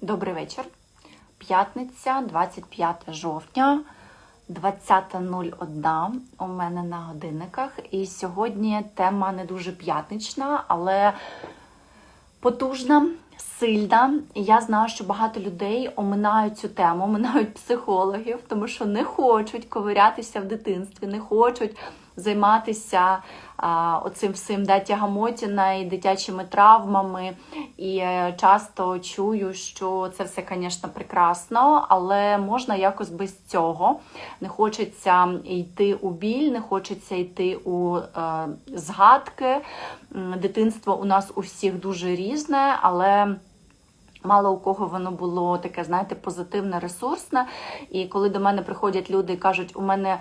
Добрий вечір. П'ятниця, 25 жовтня, 20.01 у мене на годинниках. І сьогодні тема не дуже п'ятнична, але потужна, сильна. Я знаю, що багато людей оминають цю тему, оминають психологів, тому що не хочуть ковирятися в дитинстві, не хочуть займатися а, оцим всім да, тягамотіна і дитячими травмами. І е, часто чую, що це все, звісно, прекрасно, але можна якось без цього. Не хочеться йти у біль, не хочеться йти у е, згадки. Дитинство у нас у всіх дуже різне, але. Мало у кого воно було таке, знаєте, позитивне, ресурсне. І коли до мене приходять люди і кажуть, у мене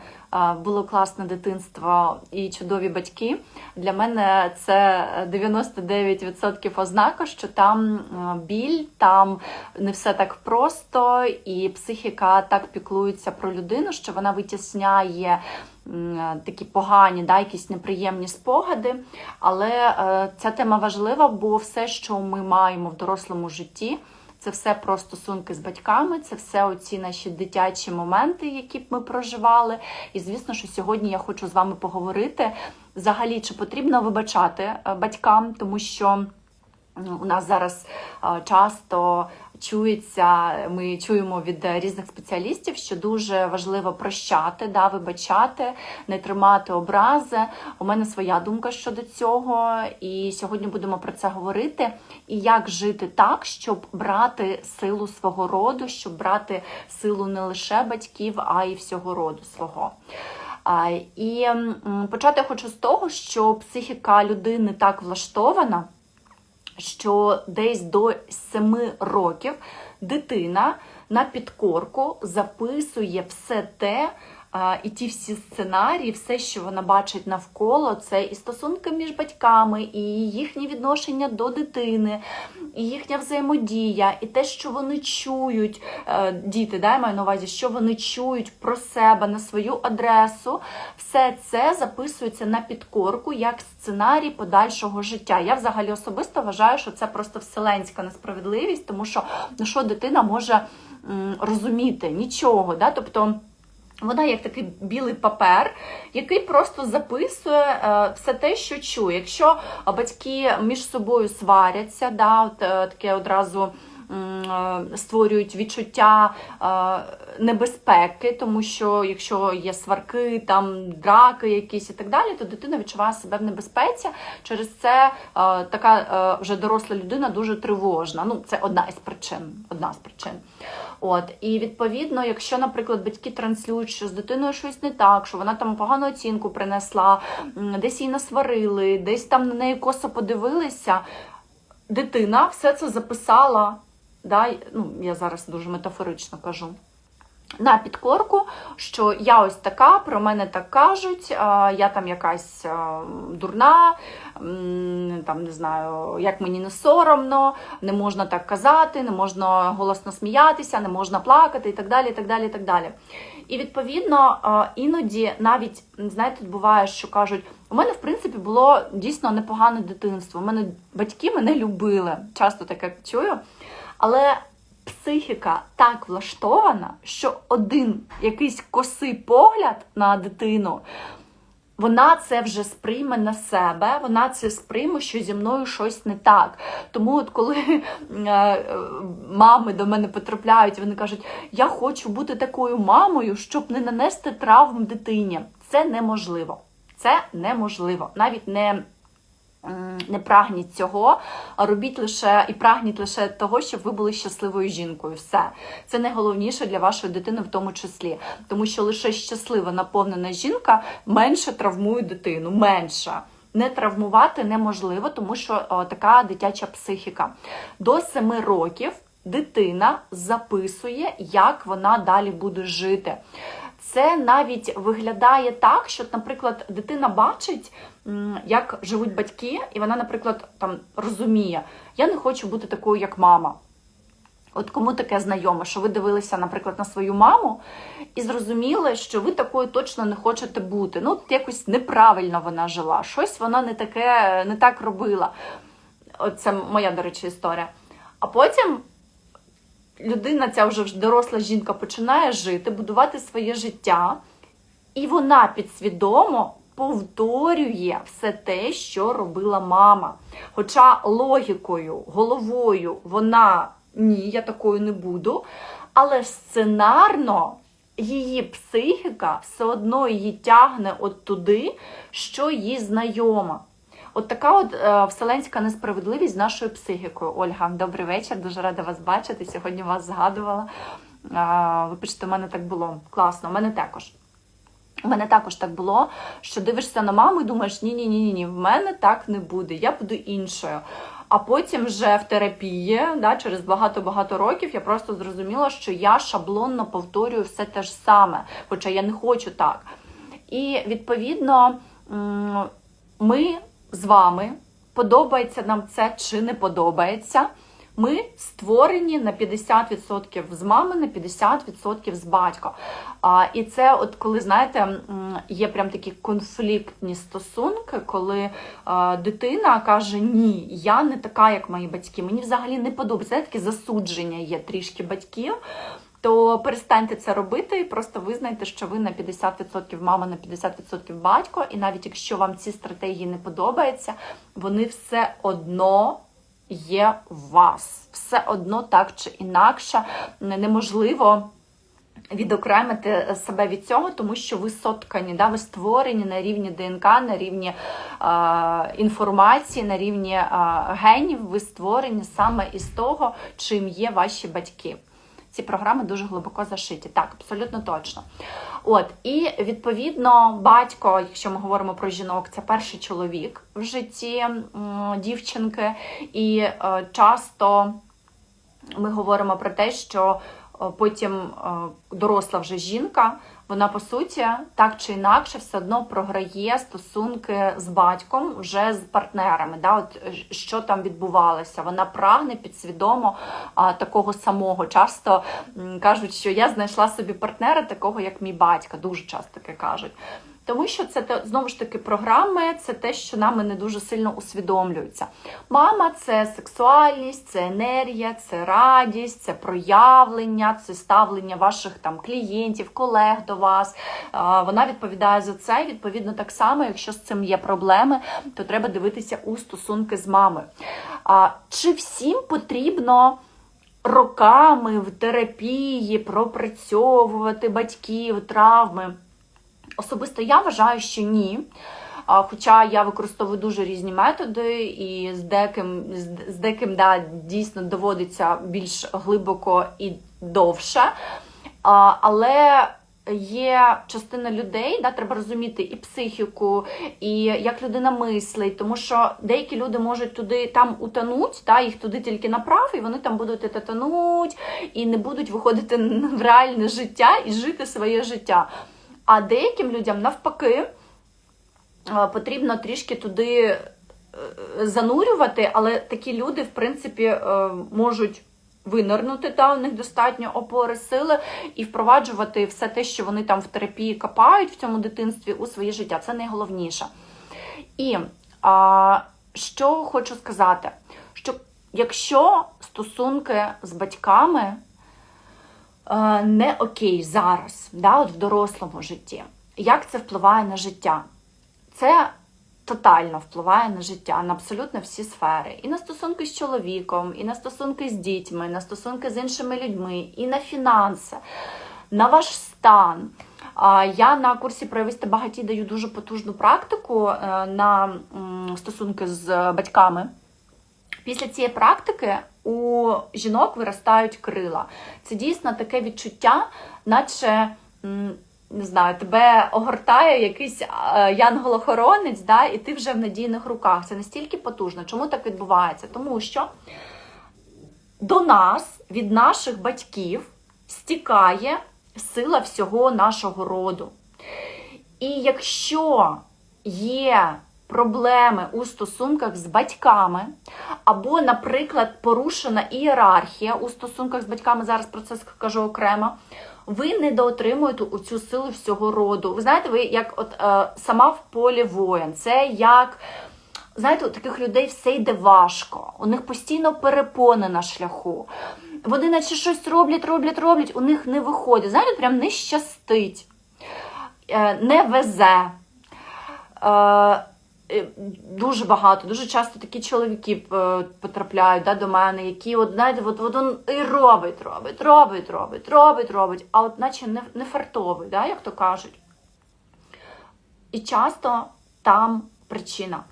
було класне дитинство і чудові батьки, для мене це 99% ознака, що там біль, там не все так просто, і психіка так піклується про людину, що вона витісняє такі погані, да, якісь неприємні спогади. Але е, ця тема важлива, бо все, що ми маємо в дорослому житті, це все про стосунки з батьками, це все оці наші дитячі моменти, які б ми проживали. І звісно, що сьогодні я хочу з вами поговорити взагалі, чи потрібно вибачати е, батькам, тому що. У нас зараз е, часто чується, ми чуємо від різних спеціалістів, що дуже важливо прощати, да, вибачати, не тримати образи. У мене своя думка щодо цього, і сьогодні будемо про це говорити. І як жити так, щоб брати силу свого роду, щоб брати силу не лише батьків, а й всього роду свого. І почати хочу з того, що психіка людини так влаштована що десь до 7 років дитина на підкорку записує все те, і ті всі сценарії, все, що вона бачить навколо, це і стосунки між батьками, і їхні відношення до дитини, і їхня взаємодія, і те, що вони чують, е, діти, да, я маю на увазі, що вони чують про себе на свою адресу, все це записується на підкорку як сценарій подальшого життя. Я взагалі особисто вважаю, що це просто вселенська несправедливість, тому що ну, що дитина може розуміти нічого. Да? Тобто. Вона як такий білий папер, який просто записує е, все те, що чує. Якщо батьки між собою сваряться, да, от, е, таке одразу е, створюють відчуття е, небезпеки, тому що якщо є сварки, там драки якісь і так далі, то дитина відчуває себе в небезпеці. Через це е, така е, вже доросла людина дуже тривожна. Ну, це одна із причин. Одна з причин. От і відповідно, якщо, наприклад, батьки транслюють, що з дитиною щось не так, що вона там погану оцінку принесла, десь її насварили, десь там на неї косо подивилися, дитина все це записала. Да? Ну, я зараз дуже метафорично кажу. На підкорку, що я ось така, про мене так кажуть, я там якась дурна, там не знаю, як мені не соромно, не можна так казати, не можна голосно сміятися, не можна плакати і так далі. І так далі, і так далі. І відповідно, іноді навіть знаєте, буває, що кажуть, у мене в принципі було дійсно непогане дитинство. У мене батьки мене любили. Часто таке чую. Але психіка так влаштована, що один якийсь косий погляд на дитину, вона це вже сприйме на себе, вона це сприйме, що зі мною щось не так. Тому, от коли е, мами до мене потрапляють, вони кажуть, я хочу бути такою мамою, щоб не нанести травм дитині. Це неможливо. Це неможливо. Навіть не не прагніть цього, а робіть лише і прагніть лише того, щоб ви були щасливою жінкою. Все це найголовніше для вашої дитини, в тому числі, тому що лише щаслива наповнена жінка менше травмує дитину, менше. Не травмувати неможливо, тому що о, така дитяча психіка. До 7 років дитина записує, як вона далі буде жити. Це навіть виглядає так, що, наприклад, дитина бачить, як живуть батьки, і вона, наприклад, там розуміє, я не хочу бути такою, як мама. От кому таке знайоме, що ви дивилися, наприклад, на свою маму і зрозуміли, що ви такою точно не хочете бути. Ну, от якось неправильно вона жила, щось вона не таке, не так робила. От це моя, до речі, історія. А потім людина, ця вже доросла жінка, починає жити, будувати своє життя, і вона підсвідомо повторює все те, що робила мама. Хоча логікою, головою вона ні, я такою не буду. Але сценарно її психіка все одно її тягне от туди, що їй знайома. От така от е, вселенська несправедливість з нашою психікою. Ольга, добрий вечір, дуже рада вас бачити. Сьогодні вас згадувала. Е, вибачте, у мене так було класно. У мене також. У мене також так було, що дивишся на маму і думаєш, ні, ні, ні, ні, в мене так не буде, я буду іншою. А потім вже в терапії, да, через багато-багато років, я просто зрозуміла, що я шаблонно повторюю все те ж саме, хоча я не хочу так. І відповідно ми з вами подобається нам це чи не подобається. Ми створені на 50% з мами, на 50% з батька. А, І це, от коли знаєте, є прям такі конфліктні стосунки, коли а, дитина каже: Ні, я не така, як мої батьки. Мені взагалі не подобається. Таке засудження є трішки батьків. То перестаньте це робити і просто визнайте, що ви на 50% мама, на 50% батько, і навіть якщо вам ці стратегії не подобаються, вони все одно є в вас. Все одно так чи інакше неможливо. Відокремити себе від цього, тому що ви соткані, да, ви створені на рівні ДНК, на рівні е, інформації, на рівні е, генів, ви створені саме із того, чим є ваші батьки. Ці програми дуже глибоко зашиті. Так, абсолютно точно. От, і відповідно, батько, якщо ми говоримо про жінок, це перший чоловік в житті дівчинки, і е, часто ми говоримо про те, що е, потім е, доросла вже жінка, вона по суті так чи інакше все одно програє стосунки з батьком вже з партнерами. Да? От е, Що там відбувалося? Вона прагне підсвідомо а, такого самого. Часто кажуть, що я знайшла собі партнера такого, як мій батько. Дуже часто таке кажуть. Тому що це знову ж таки програми, це те, що нами не дуже сильно усвідомлюється. Мама це сексуальність, це енергія, це радість, це проявлення, це ставлення ваших там клієнтів, колег до вас. Вона відповідає за це. Відповідно, так само, якщо з цим є проблеми, то треба дивитися у стосунки з мамою. Чи всім потрібно? Роками в терапії пропрацьовувати батьків, травми. Особисто я вважаю, що ні. Хоча я використовую дуже різні методи, і з деяким, з- деяким да, дійсно доводиться більш глибоко і довше. Але є частина людей, да, треба розуміти і психіку, і як людина мислить, тому що деякі люди можуть туди там утонуть, да, їх туди тільки направ, і вони там будуть і тонуть, і не будуть виходити в реальне життя і жити своє життя. А деяким людям навпаки е, потрібно трішки туди е, занурювати, але такі люди, в принципі, е, можуть винирнути, та у них достатньо опори сили і впроваджувати все те, що вони там в терапії копають в цьому дитинстві у своє життя. Це найголовніше. І а, що хочу сказати, що якщо стосунки з батьками не окей зараз, да, от в дорослому житті. Як це впливає на життя? Це тотально впливає на життя, на абсолютно всі сфери. І на стосунки з чоловіком, і на стосунки з дітьми, і на стосунки з іншими людьми, і на фінанси, на ваш стан. Я на курсі «Проявисти багаті» даю дуже потужну практику е, на стосунки з батьками. Після цієї практики у жінок виростають крила. Це дійсно таке відчуття, наче. Не знаю, тебе огортає якийсь янгол-охоронець, да, і ти вже в надійних руках. Це настільки потужно. Чому так відбувається? Тому що до нас від наших батьків стікає сила всього нашого роду. І якщо є проблеми у стосунках з батьками, або, наприклад, порушена ієрархія у стосунках з батьками, зараз про це скажу окремо, ви недоотримуєте цю силу всього роду. Ви знаєте, ви як от е, сама в полі воїн, це як. Знаєте, у таких людей все йде важко, у них постійно перепони на шляху. вони наче щось роблять, роблять, роблять, у них не виходить. Знаєте, прям не щастить, е, не везе. Е, Дуже багато, дуже часто такі чоловіки е, потрапляють да, до мене, які, от, знаєте, от, от він і робить, робить, робить, робить, робить, робить, а от наче не, не фартовий, да, як то кажуть. І часто там причина.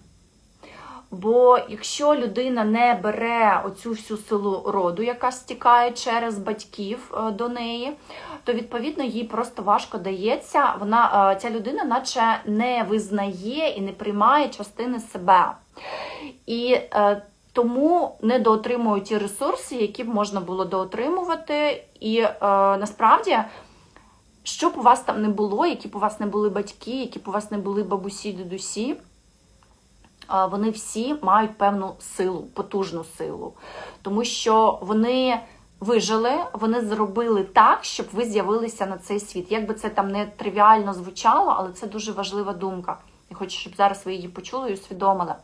Бо якщо людина не бере оцю всю силу роду, яка стікає через батьків е, до неї, то відповідно їй просто важко дається. Вона е, ця людина, наче не визнає і не приймає частини себе. І е, тому не доотримують ті ресурси, які б можна було доотримувати. І е, насправді. Що б у вас там не було, які б у вас не були батьки, які б у вас не були бабусі, дідусі, а, вони всі мають певну силу, потужну силу. Тому що вони вижили, вони зробили так, щоб ви з'явилися на цей світ. Як би це там не тривіально звучало, але це дуже важлива думка. Я хочу, щоб зараз ви її почули і усвідомили.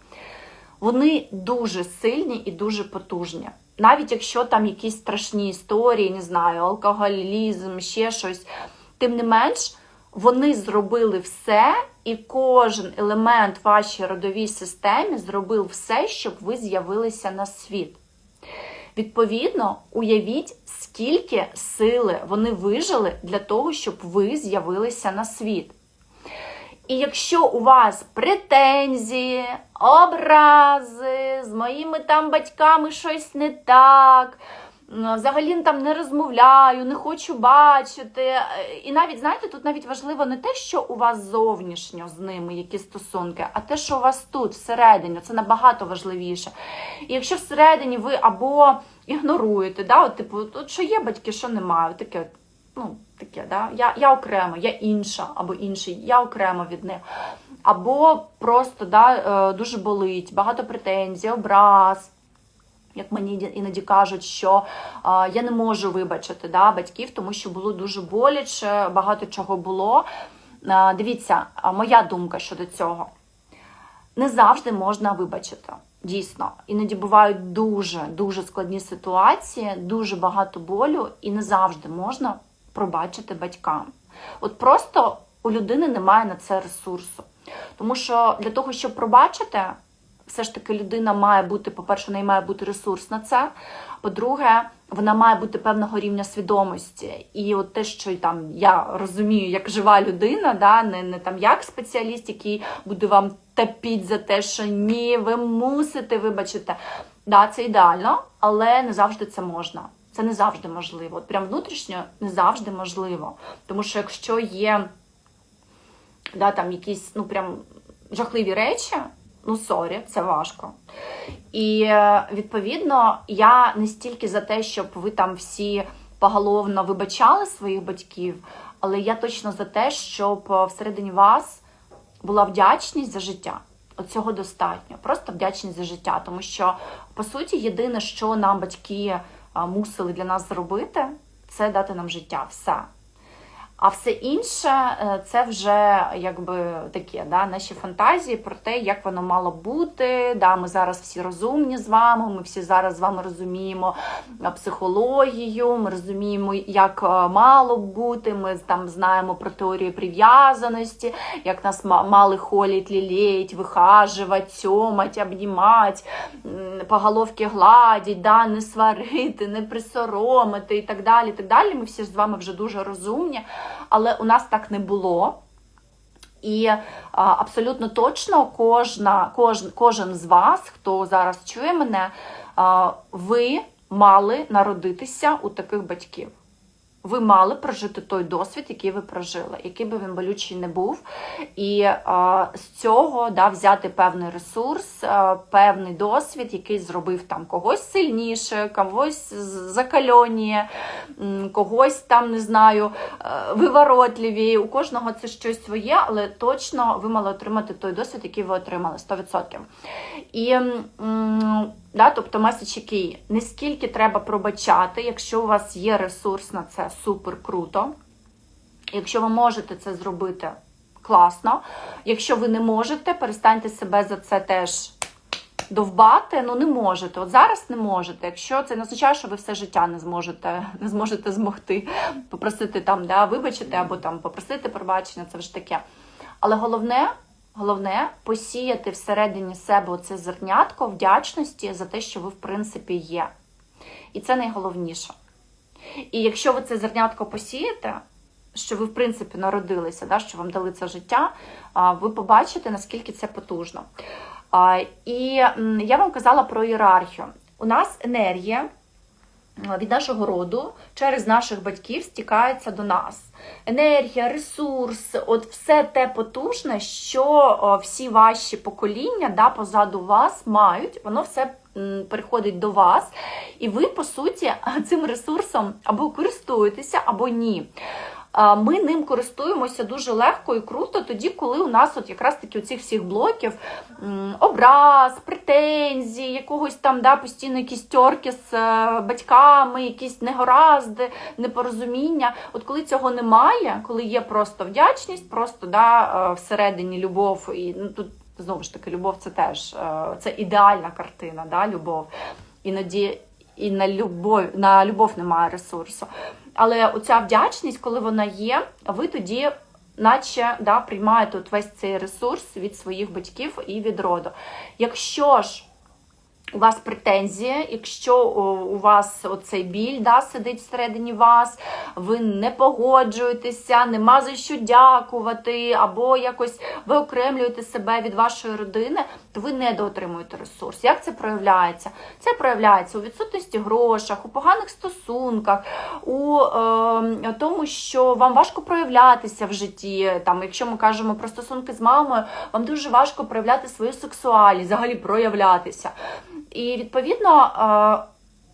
Вони дуже сильні і дуже потужні. Навіть якщо там якісь страшні історії, не знаю, алкоголізм, ще щось. Тим не менш, вони зробили все, і кожен елемент вашій родовій системі зробив все, щоб ви з'явилися на світ. Відповідно, уявіть, скільки сили вони вижили для того, щоб ви з'явилися на світ. І якщо у вас претензії, образи, з моїми там батьками щось не так, взагалі там не розмовляю, не хочу бачити. І навіть, знаєте, тут навіть важливо не те, що у вас зовнішньо з ними які стосунки, а те, що у вас тут, всередині, це набагато важливіше. І якщо всередині ви або ігноруєте, да, от, типу, от що є батьки, що немає, таке, ну, таке, да, я, я окремо, я інша або інший, я окремо від них. Або просто да, е, дуже болить, багато претензій, образ. Як мені іноді кажуть, що а, я не можу вибачити да, батьків, тому що було дуже боляче, багато чого було. А, дивіться, моя думка щодо цього. Не завжди можна вибачити. Дійсно, іноді бувають дуже дуже складні ситуації, дуже багато болю, і не завжди можна пробачити батькам. От просто у людини немає на це ресурсу. Тому що для того, щоб пробачити, все ж таки людина має бути, по-перше, неї має бути ресурс на це. По-друге, вона має бути певного рівня свідомості. І от те, що там я розумію, як жива людина, да, не, не там як спеціаліст, який буде вам тапіть за те, що ні, ви мусите вибачити. Да, це ідеально, але не завжди це можна. Це не завжди можливо. От прям внутрішньо не завжди можливо. Тому що якщо є да, там якісь ну прям жахливі речі. Ну, сорі, це важко. І е, відповідно, я не стільки за те, щоб ви там всі поголовно вибачали своїх батьків, але я точно за те, щоб е, всередині вас була вдячність за життя. Цього достатньо. Просто вдячність за життя. Тому що, по суті, єдине, що нам батьки е, мусили для нас зробити, це дати нам життя. Все. А все інше е, це вже якби таке, да, наші фантазії про те, як воно мало бути. Да, Ми зараз всі розумні з вами, ми всі зараз з вами розуміємо психологію, ми розуміємо, як е, мало бути. Ми там знаємо про теорію прив'язаності, як нас мали холіть, лілеять, вихажувати, цьомать, обнімати, по гладять, да, не сварити, не присоромити і так далі. І так далі. Ми всі з вами вже дуже розумні але у нас так не було. І а, абсолютно точно кожна, кож, кожен з вас, хто зараз чує мене, а, ви мали народитися у таких батьків ви мали прожити той досвід, який ви прожили, який би він болючий не був. І а, з цього да, взяти певний ресурс, а, певний досвід, який зробив там когось сильніше, когось закальоніє, когось там, не знаю, виворотливі. У кожного це щось своє, але точно ви мали отримати той досвід, який ви отримали 100%. І Да, Тобто меседж який, не скільки треба пробачати, якщо у вас є ресурс на це, супер круто. Якщо ви можете це зробити класно. Якщо ви не можете, перестаньте себе за це теж довбати, ну не можете. От зараз не можете. Якщо це не означає, що ви все життя не зможете, не зможете змогти попросити там, да, вибачити або там попросити пробачення, це вже таке. Але головне. Головне посіяти всередині себе оце зернятко вдячності за те, що ви, в принципі, є. І це найголовніше. І якщо ви це зернятко посієте, що ви, в принципі, народилися, да, що вам дали це життя, ви побачите, наскільки це потужно. І я вам казала про ієрархію. У нас енергія від нашого роду через наших батьків стікається до нас. Енергія, ресурс, от все те потужне, що всі ваші покоління да, позаду вас мають, воно все переходить до вас, і ви, по суті, цим ресурсом або користуєтеся, або ні ми ним користуємося дуже легко і круто, тоді, коли у нас от якраз таки оцих всіх блоків образ, претензії, якогось там да, постійно якісь тьорки з е, батьками, якісь негоразди, непорозуміння. От коли цього немає, коли є просто вдячність, просто да, е, всередині любов, і ну, тут знову ж таки любов це теж е, це ідеальна картина, да, любов. Іноді і на любов, на любов немає ресурсу. Але оця вдячність, коли вона є, ви тоді, наче да, приймаєте весь цей ресурс від своїх батьків і від роду. Якщо ж у вас претензія, якщо у вас оцей біль да, сидить всередині вас, ви не погоджуєтеся, нема за що дякувати, або якось ви окремлюєте себе від вашої родини, то ви недоотримуєте ресурс. Як це проявляється? Це проявляється у відсутності грошах, у поганих стосунках, у е, тому, що вам важко проявлятися в житті. Там, Якщо ми кажемо про стосунки з мамою, вам дуже важко проявляти свою сексуальність, взагалі проявлятися. І відповідно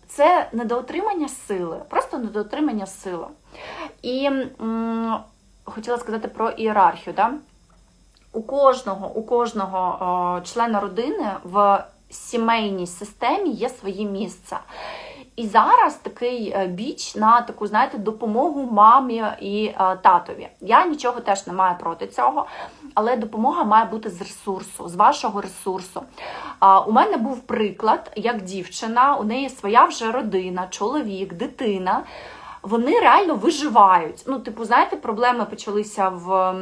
це недоотримання сили, просто недоотримання сили. І хотіла сказати про ієрархію. Да? У кожного у кожного члена родини в сімейній системі є своє місце. І зараз такий е, біч на таку, знаєте, допомогу мамі і е, татові. Я нічого теж не маю проти цього, але допомога має бути з ресурсу, з вашого ресурсу. У мене був приклад, як дівчина, у неї своя вже родина, чоловік, дитина вони реально виживають. Ну, типу, знаєте, проблеми почалися в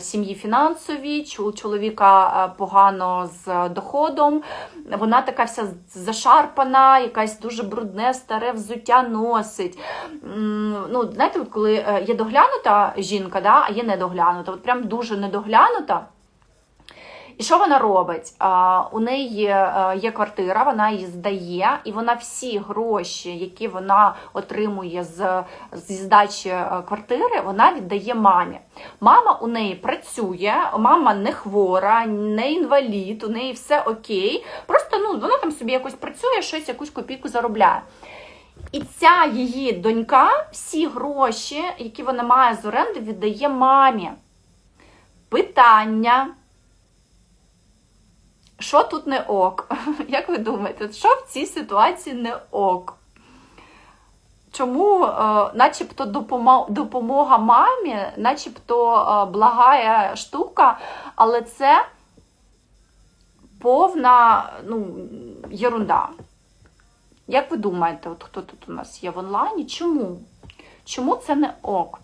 сім'ї фінансовій, у чоловіка е, погано з доходом, вона така вся зашарпана, якась дуже брудне, старе взуття носить. Ну, Знаєте, коли е, є доглянута жінка, да, а є недоглянута, от прям дуже недоглянута. І що вона робить? У неї є квартира, вона її здає, і вона всі гроші, які вона отримує з зі здачі е, квартири, вона віддає мамі. Мама у неї працює, мама не хвора, не інвалід, у неї все окей. Просто ну, вона там собі якось працює, щось якусь копійку заробляє. І ця її донька всі гроші, які вона має з оренди, віддає мамі. Питання. Що тут не ок? Як ви думаєте, що в цій ситуації не ок? Чому, е, начебто, допомога мамі, начебто е, благая штука, але це повна ну, єрунда. Як ви думаєте, от хто тут у нас є в онлайні? Чому? Чому це не ок?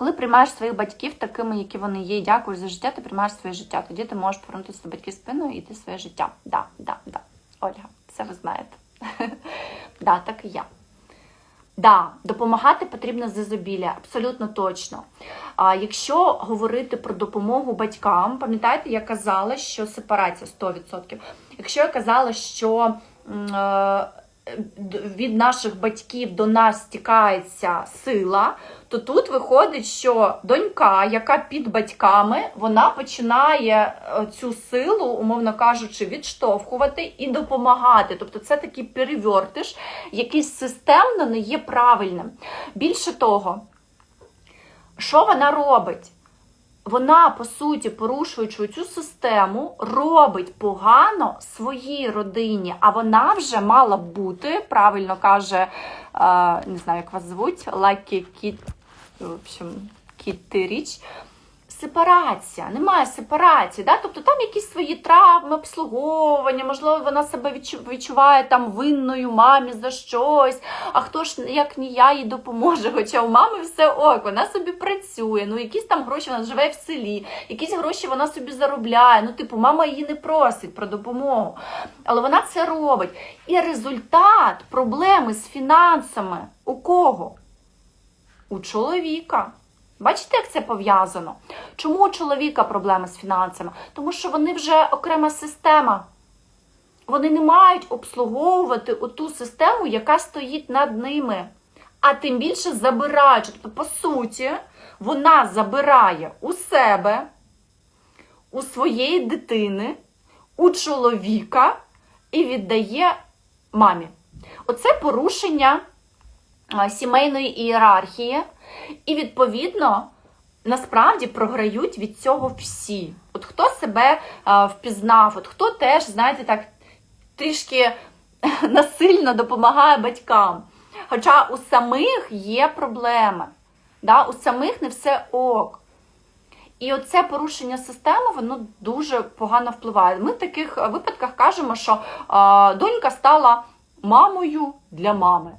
Коли приймаєш своїх батьків такими, які вони є, і дякуєш за життя, ти приймаєш своє життя. Тоді ти можеш повернутися до батьків спиною і йти своє життя. Да, да, да. Ольга, це ви знаєте. да, так і я. Да, допомагати потрібно з ізобілля, абсолютно точно. А якщо говорити про допомогу батькам, пам'ятаєте, я казала, що сепарація 100%. Якщо я казала, що е, від наших батьків до нас стікається сила, то тут виходить, що донька, яка під батьками, вона починає е, цю силу, умовно кажучи, відштовхувати і допомагати. Тобто це такий перевертиш, який системно не є правильним. Більше того, що вона робить? Вона, по суті, порушуючи цю систему, робить погано своїй родині, а вона вже мала бути, правильно каже, не знаю, як вас звуть, Лакі Кіт, в общем, Кіттиріч. Річ, сепарація, немає сепарації. Да? Тобто там якісь свої травми, обслуговування, можливо, вона себе відчуває там винною мамі за щось, а хто ж як ні я їй допоможе. Хоча у мами все ок, вона собі працює, ну якісь там гроші вона живе в селі, якісь гроші вона собі заробляє. Ну, типу, мама її не просить про допомогу. Але вона це робить. І результат проблеми з фінансами у кого? У чоловіка. Бачите, як це пов'язано? Чому у чоловіка проблеми з фінансами? Тому що вони вже окрема система. Вони не мають обслуговувати оту систему, яка стоїть над ними. А тим більше забирають. Тобто, по суті, вона забирає у себе, у своєї дитини, у чоловіка і віддає мамі. Оце порушення сімейної ієрархії, і відповідно. Насправді програють від цього всі. От хто себе а, впізнав, от хто теж, знаєте, так трішки насильно допомагає батькам. Хоча у самих є проблеми, да? у самих не все ок. І оце порушення системи, воно дуже погано впливає. Ми в таких випадках кажемо, що а, донька стала мамою для мами.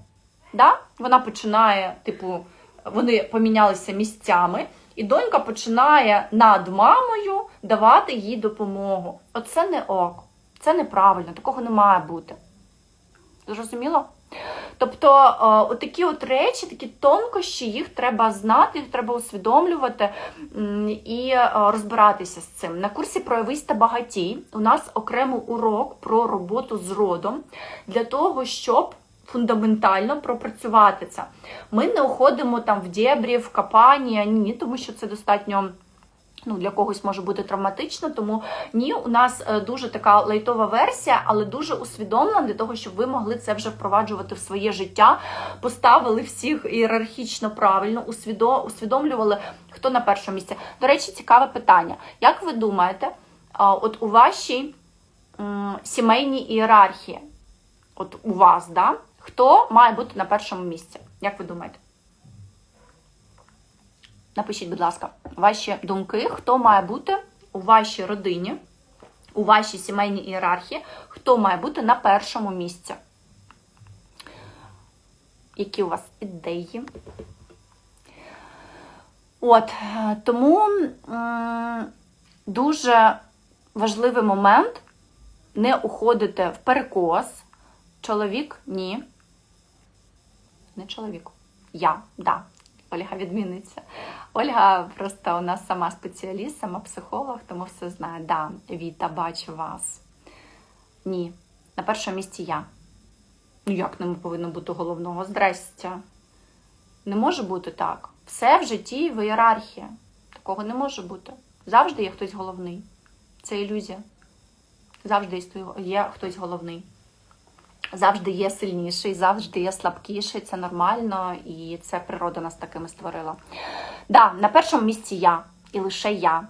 Да? Вона починає, типу, вони помінялися місцями, і донька починає над мамою давати їй допомогу. Оце не ок, це неправильно, такого не має бути. Зрозуміло? Тобто, е, отакі от речі, такі тонкощі, їх треба знати, їх треба усвідомлювати і е, розбиратися з цим. На курсі Проявись та багатій у нас окремий урок про роботу з родом для того, щоб фундаментально пропрацювати це. Ми не уходимо там в дєбрі, в капання, ні, тому що це достатньо. Ну, для когось може бути травматично, тому ні, у нас е, дуже така лайтова версія, але дуже усвідомлена для того, щоб ви могли це вже впроваджувати в своє життя, поставили всіх ієрархічно правильно, усвідомлювали, хто на першому місці. До речі, цікаве питання. Як ви думаєте, от у вашій сімейній ієрархії, от у вас, да, хто має бути на першому місці? Як ви думаєте? Напишіть, будь ласка, ваші думки, хто має бути у вашій родині, у вашій сімейній ієрархії, хто має бути на першому місці? Які у вас ідеї? От, тому дуже важливий момент не уходити в перекос. Чоловік ні. Не чоловік. Я, да. Ольга відміниться. Ольга просто у нас сама спеціаліст, сама психолог, тому все знає. Да, Віта, бачу вас. Ні. На першому місці я. Ну як не повинно бути головного? Здрастя. Не може бути так. Все в житті в ієрархії. Такого не може бути. Завжди є хтось головний. Це ілюзія. Завжди є хтось головний. Завжди є сильніший, завжди є слабкіший, це нормально, і це природа нас такими створила. Да, на першому місці я і лише я.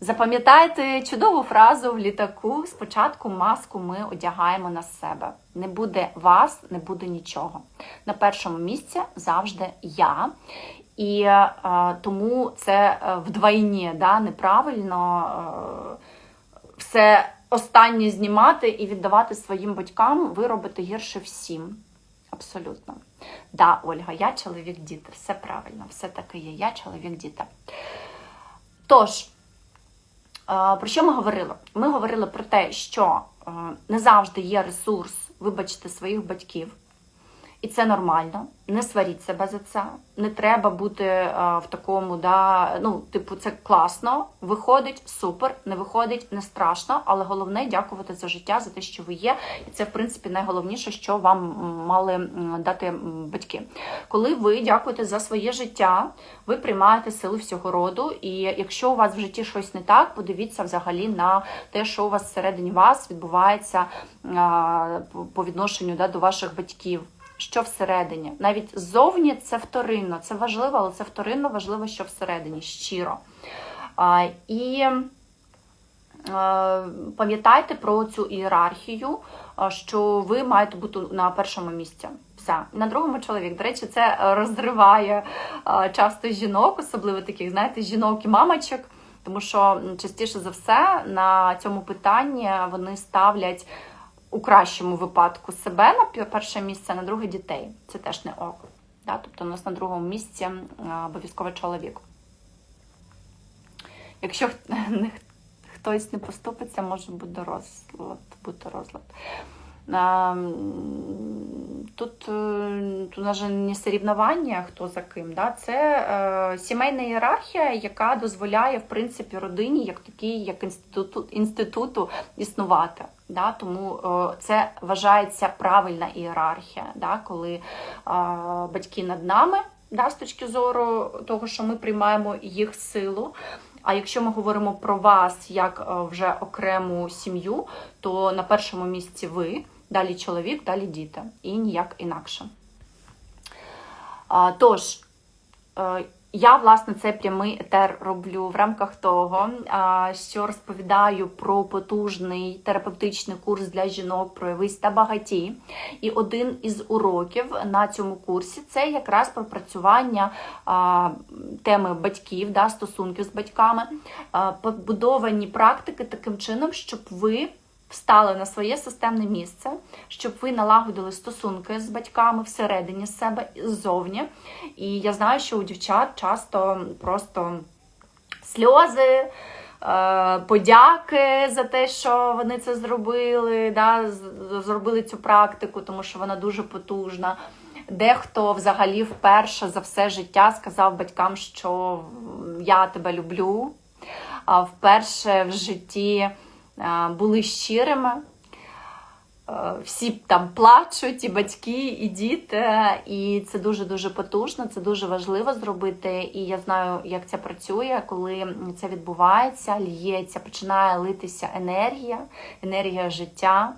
Запам'ятайте чудову фразу в літаку: спочатку маску ми одягаємо на себе. Не буде вас, не буде нічого. На першому місці завжди я. І е, тому це е, вдвойні да, неправильно е, все останнє знімати і віддавати своїм батькам, ви робите гірше всім. Абсолютно. Да, Ольга, я чоловік діти. Все правильно, все таки є. Я чоловік діти. Тож, е, про що ми говорили? Ми говорили про те, що е, не завжди є ресурс вибачити своїх батьків. І це нормально. Не сваріть себе за це. Не треба бути е, в такому, да, ну, типу, це класно, виходить, супер, не виходить, не страшно, але головне дякувати за життя, за те, що ви є. І це, в принципі, найголовніше, що вам мали дати батьки. Коли ви дякуєте за своє життя, ви приймаєте сили всього роду. І якщо у вас в житті щось не так, подивіться взагалі на те, що у вас всередині вас відбувається а, по- по відношенню да, до ваших батьків що всередині. Навіть ззовні це вторинно, це важливо, але це вторинно важливо, що всередині, щиро. А, і е, пам'ятайте про цю ієрархію, що ви маєте бути на першому місці. все. На другому чоловік. До речі, це е, розриває часто жінок, особливо таких, знаєте, жінок і мамочок. Тому що частіше за все на цьому питанні вони ставлять у кращому випадку себе на перше місце, на друге дітей. Це теж не ок. Да? Тобто у нас на другому місці е, обов'язково чоловік. Якщо хтось не поступиться, може бути розлад. Бути розлад. Тут, е, тут навіть не сорівнування, хто за ким. Да? Це е, сімейна ієрархія, яка дозволяє в принципі родині як такій, як інституту, інституту існувати. Да? Тому е, це вважається правильна ієрархія, да? коли е, батьки над нами, да, з точки зору того, що ми приймаємо їх силу. А якщо ми говоримо про вас як е, вже окрему сім'ю, то на першому місці ви, далі чоловік, далі діти. І ніяк інакше. Тож, е, я, власне, цей прямий етер роблю в рамках того, що розповідаю про потужний терапевтичний курс для жінок проявись та багаті. І один із уроків на цьому курсі це якраз пропрацювання теми батьків, да, стосунків з батьками, побудовані практики таким чином, щоб ви встали на своє системне місце, щоб ви налагодили стосунки з батьками всередині себе і ззовні. І я знаю, що у дівчат часто просто сльози. е, Подяки за те, що вони це зробили, да, зробили цю практику, тому що вона дуже потужна. Дехто взагалі вперше за все життя сказав батькам, що я тебе люблю, а вперше в житті були щирими. Всі там плачуть, і батьки, і діти, і це дуже дуже потужно, це дуже важливо зробити. І я знаю, як це працює, коли це відбувається, лється, починає литися енергія, енергія життя,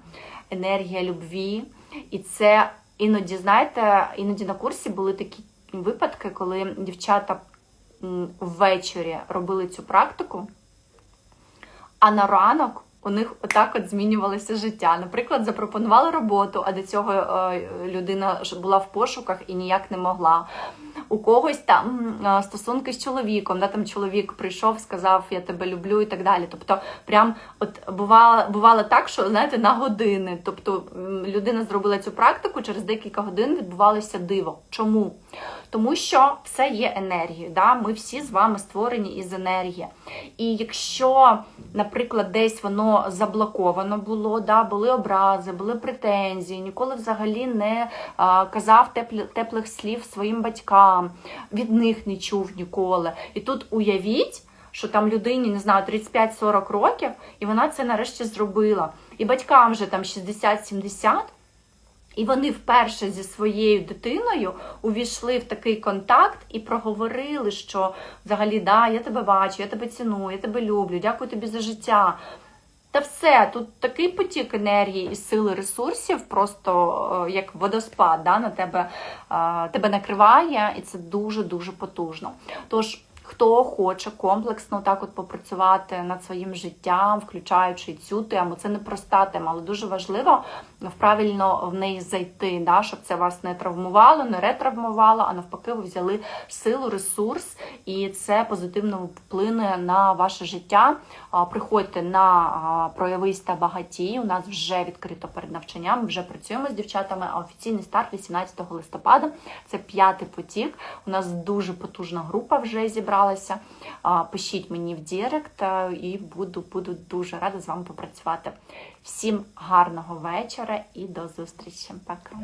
енергія любві. І це іноді, знаєте, іноді на курсі були такі випадки, коли дівчата ввечері робили цю практику, а на ранок у них отак от змінювалося життя. Наприклад, запропонували роботу, а до цього е, людина була в пошуках і ніяк не могла. У когось там е, стосунки з чоловіком, да, там чоловік прийшов, сказав, я тебе люблю і так далі. Тобто, прям от бувало, бувало так, що знаєте, на години. Тобто людина зробила цю практику, через декілька годин відбувалося диво. Чому? Тому що все є енергією. Да? Ми всі з вами створені із енергії. І якщо, наприклад, десь воно заблоковано було, да? були образи, були претензії, ніколи взагалі не а, казав теплі, теплих слів своїм батькам, від них не чув ніколи. І тут уявіть. Що там людині, не знаю, 35-40 років, і вона це нарешті зробила. І батькам вже там 60-70, і вони вперше зі своєю дитиною увійшли в такий контакт і проговорили, що взагалі, да, я тебе бачу, я тебе ціную, я тебе люблю, дякую тобі за життя. Та все, тут такий потік енергії і сили ресурсів, просто е, як водоспад, да, на тебе, е, тебе накриває, і це дуже-дуже потужно. Тож, хто хоче комплексно так от попрацювати над своїм життям, включаючи цю тему, це не проста тема, але дуже важливо правильно в неї зайти, да, щоб це вас не травмувало, не ретравмувало, а навпаки, ви взяли силу, ресурс, і це позитивно вплине на ваше життя. Приходьте на проявись та багаті. У нас вже відкрито перед навчанням. Вже працюємо з дівчатами. А офіційний старт 18 листопада. Це п'ятий потік. У нас дуже потужна група вже зібралася. Пишіть мені в Дірект і буду, буду дуже рада з вами попрацювати. Всім гарного вечора і до зустрічі. Пока.